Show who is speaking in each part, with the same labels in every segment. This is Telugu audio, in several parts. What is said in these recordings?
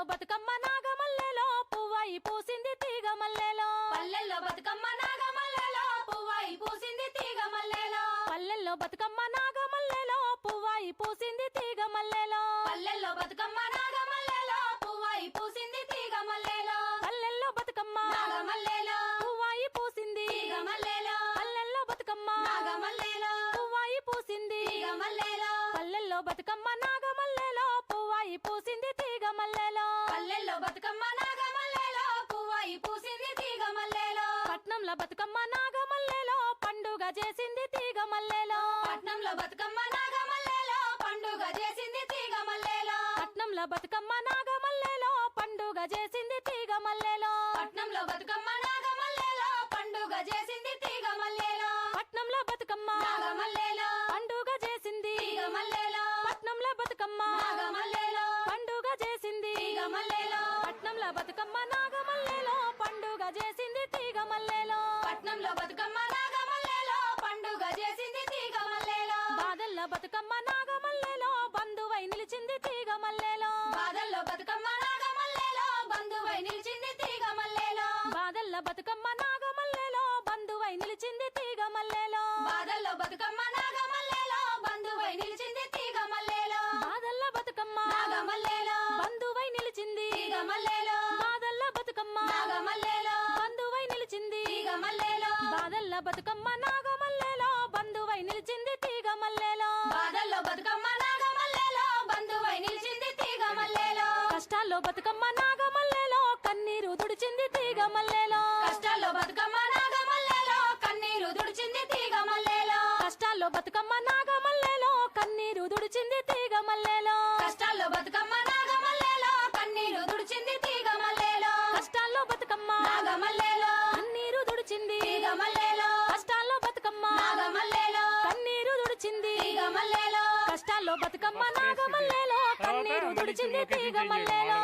Speaker 1: పల్లెల్లో బతుకమ్మ నాగమల్లెలో పువ్వాయి పూసింది తీగ మల్లెలో
Speaker 2: పల్లెల్లో బతుకమ్మ నాగమల్లలో పువ్వాయి పూసింది తీగ మల్లెలో
Speaker 1: పల్లెల్లో బతుకమ్మ నాగమల్లెలో పువ్వాయి పూసింది తీగ మల్లెలో
Speaker 2: పల్లెల్లో బతుకమ్మ నాగమల్లలో పువ్వాయి పూసింది తీగ మల్లెలో
Speaker 1: చేసింది తీగ మల్లెలో.
Speaker 2: పట్నంలో బతుకమ్మ నాగమల్లేలో పండుగ చేసింది తీగ మల్లెలో.
Speaker 1: పట్నంలో బతుకమ్మ నాగమల్లెలో పండుగ చేసింది తీగ మల్లెలో.
Speaker 2: పట్నంలో బతుకమ్మ నాగమల్లేలో పండుగ చేసింది తీగ మల్లెలో.
Speaker 1: పట్నంలో బతుకమ్మ
Speaker 2: నాగమల్లేలో.
Speaker 1: పండుగ చేసింది
Speaker 2: తీగ మల్లెలో.
Speaker 1: పట్నంలో బతుకమ్మ
Speaker 2: నాగమల్లేలో.
Speaker 1: పండుగ చేసింది
Speaker 2: తీగ మల్లెలో.
Speaker 1: పట్నంలో బతుకమ్మ నాగమల్లెలో పండుగ చేసింది తీగ మల్లెలో.
Speaker 2: పట్నంలో బతుకమ్మ
Speaker 1: బతుకమ్మ నాగమల్లెలో బంధువై నిలిచింది తీగ మల్లెలో
Speaker 2: బాదల్లో బతుకమ్మ నాగమల్లేలో బంధువై నిలిచింది తీగ మల్లెలో
Speaker 1: కష్టాల్లో బతుకమ్మ నాగమల్లెలో కన్నీరు దుడిచింది తీగ మల్లెలో
Speaker 2: కష్టాల్లో బతుకమ్మ నాగమల్లేలో కన్నీరు దుడిచింది తీగ మల్లెలో
Speaker 1: కష్టాల్లో బతుకమ్మ నాగమల్లెలో కన్నీరు దుడిచింది తీగ మల్లెలో
Speaker 2: కష్టాల్లో బతుకమ్మ కన్నీరు దుడిచింది తీగ మల్లెలో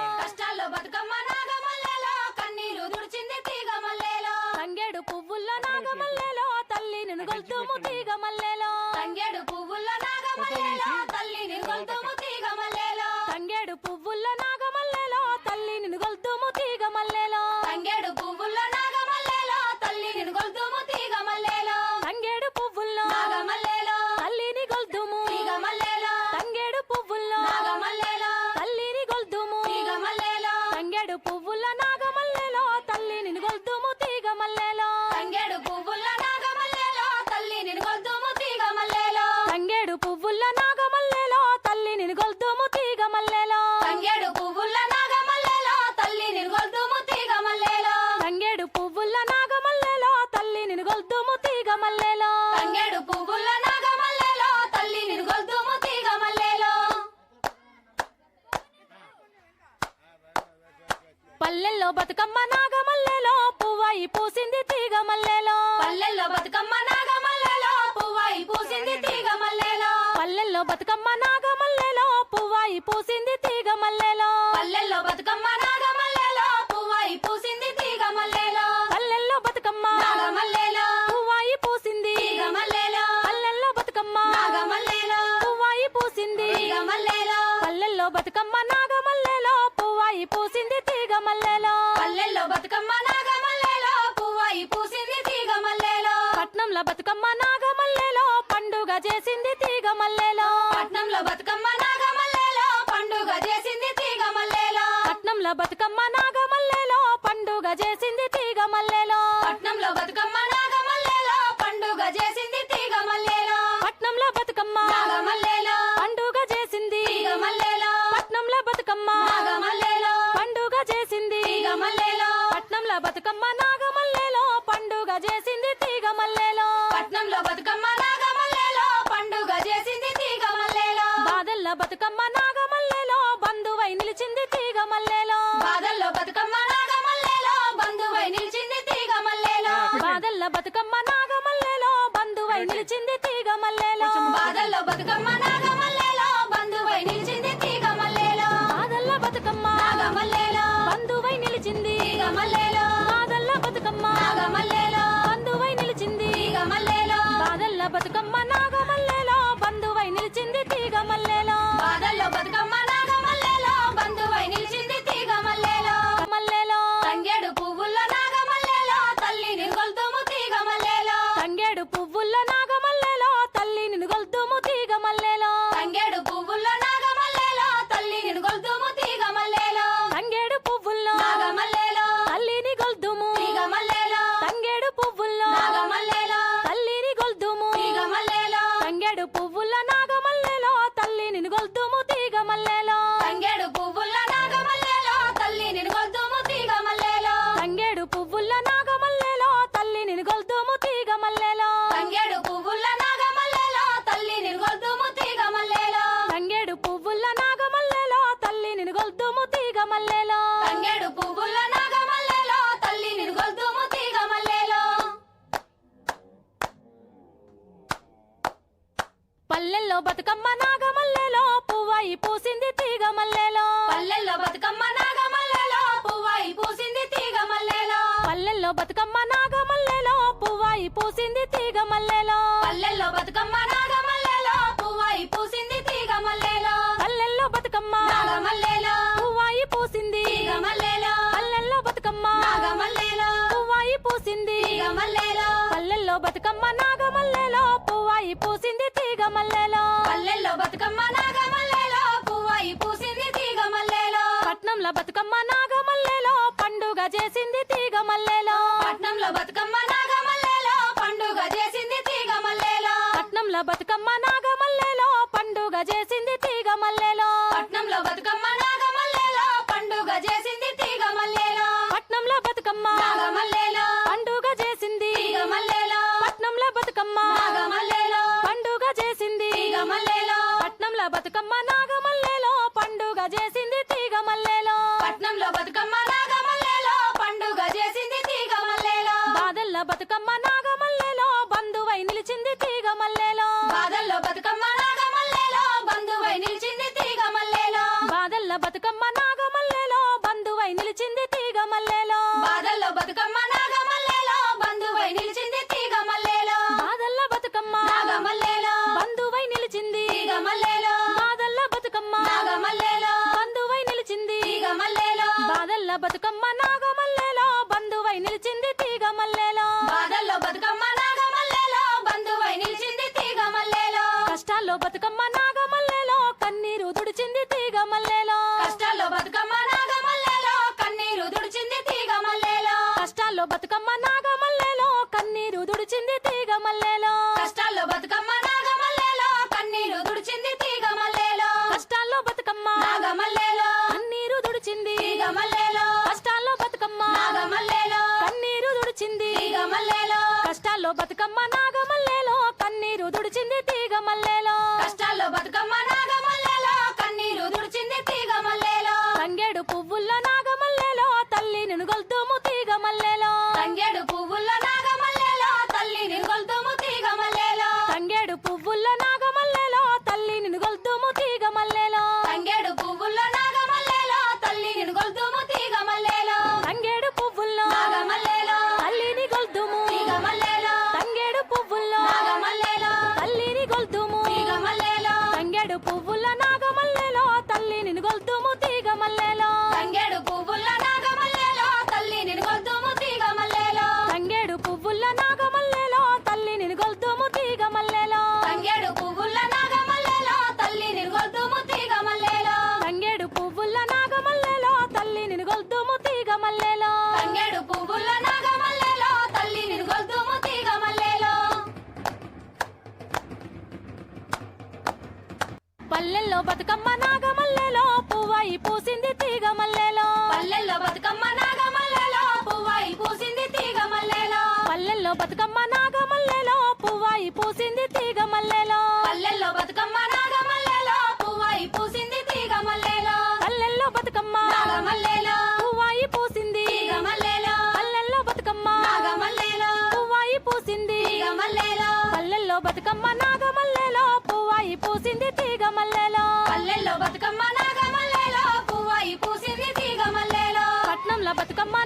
Speaker 1: పల్లెల్లో బతుకమ్మ నాగమల్లెలో పువ్వాయి పూసింది తీగ మల్లెలో
Speaker 2: పల్లెల్లో బతుకమ్మ నాగమల్లేలో పువ్వాయి పూసింది తీగ మల్లెలో
Speaker 1: పల్లెల్లో బతుకమ్మ నాగమల్లెలో పువ్వాయి పూసింది చేసింది.
Speaker 2: పట్నంలో బతుకమ్మ నాగమల్లెలో. పండుగ చేసింది తీగ మల్లెలో.
Speaker 1: పట్నంలో బతుకమ్మ నాగమల్లేలో. పండుగ చేసింది తీగ మల్లెలో. బాదల్ల బతుకమ్మ నాగమల్లెలో. బంధువై నిలిచింది తీగ మల్లెలో.
Speaker 2: బాదల్లో బతుకమ్మ నాగమల్లేలో. బంధువై నిలిచింది తీగ మల్లెలో.
Speaker 1: బాదల్ల బతుకమ్మ నాగమల్లెలో. బంధువై నిలిచింది
Speaker 2: బంధువై నిలిచింది
Speaker 1: బతుకమ్మ
Speaker 2: నాగమల్లెలో
Speaker 1: పువ్వాయి పూసింది తీగ మల్లెలో
Speaker 2: పల్లెల్లో బతుకమ్మ నాగమల్లెలో పువ్వై పూసింది తీగ మల్లెలో
Speaker 1: పల్లెల్లో బతుకమ్మ నాగమల్లెలో పువ్వై పూసింది తీగ మల్లెలో
Speaker 2: పల్లెల్లో బతుకమ్మ నాగమల్లెలో పువ్వై పూసింది తీగ మల్లెలో
Speaker 1: పల్లెల్లో బతుకమ్మ
Speaker 2: నాగమల్లెలో
Speaker 1: పువ్వై పూసింది
Speaker 2: తీగ మల్లెలో
Speaker 1: పల్లెల్లో బతుకమ్మ
Speaker 2: నాగమల్లెలో
Speaker 1: పువ్వై పూసింది
Speaker 2: తీగ మల్లెలో
Speaker 1: పల్లెల్లో బతుకమ్మ నాగమల్లెలో పువ్వై పూసింది పట్నంలో బతుకమ్మ నాగమల్లెలో పండుగ చేసింది తీగ మల్లెలో
Speaker 2: పట్నంలో బతుకమ్మ నాగమల్లెలో పండుగ చేసింది తీగ మల్లెలో
Speaker 1: పట్నంలో బతుకమ్మ నాగమల్లెలో పండుగ చేసింది తీగ మల్లెలో
Speaker 2: పట్నంలో బతుకమ్మ నాగమల్లెలో పండుగ చేసింది తీగ మల్లెలో
Speaker 1: పట్నంలో బతుకమ్మ
Speaker 2: నాగమల్లెలో.
Speaker 1: పండుగ చేసింది
Speaker 2: తీగ మల్లెలో
Speaker 1: పట్నంలో బతుకమ్మ
Speaker 2: నాగమల్లెలో.
Speaker 1: పండుగ చేసింది
Speaker 2: తీగ మల్లెలో
Speaker 1: పట్నంలో బతుకమ్మ నాగమల్లెలో పండుగ చేసింది నిలిచింది తీగ మల్లెలో.
Speaker 2: బాధల్లో బతుకమ్మ
Speaker 1: పంగేడు పువ్వుల్లో
Speaker 2: నా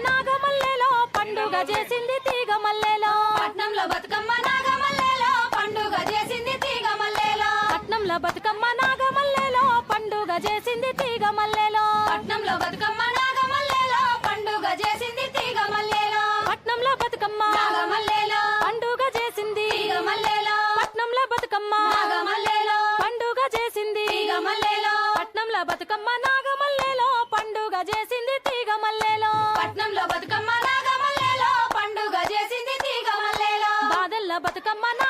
Speaker 2: నాగమల్లెలో
Speaker 1: పండుగ చేసింది తీగ మల్లెలో
Speaker 2: పట్నంలో బతుకమ్మ నాగమల్లెలో పండుగ చేసింది తీగ మల్లెలో
Speaker 1: పట్నంలో బతుకమ్మ నాగమల్లెలో పండుగ చేసింది తీగ మల్లెలో
Speaker 2: పట్నంలో బతుకమ్మ నాగమల్లెలో పండుగ చేసింది తీగ మల్లెలో
Speaker 1: పట్నంలో బతుకమ్మ
Speaker 2: నాగమల్లెలో.
Speaker 1: పండుగ చేసింది
Speaker 2: తీగ మల్లెలో
Speaker 1: పట్నంలో బతుకమ్మ
Speaker 2: నాగమల్లెలో.
Speaker 1: పండుగ చేసింది
Speaker 2: తీగ మల్లెలో
Speaker 1: పట్నంలో బతుకమ్మ నాగమల్లెలో పండుగ చేసింది ¡Mamá!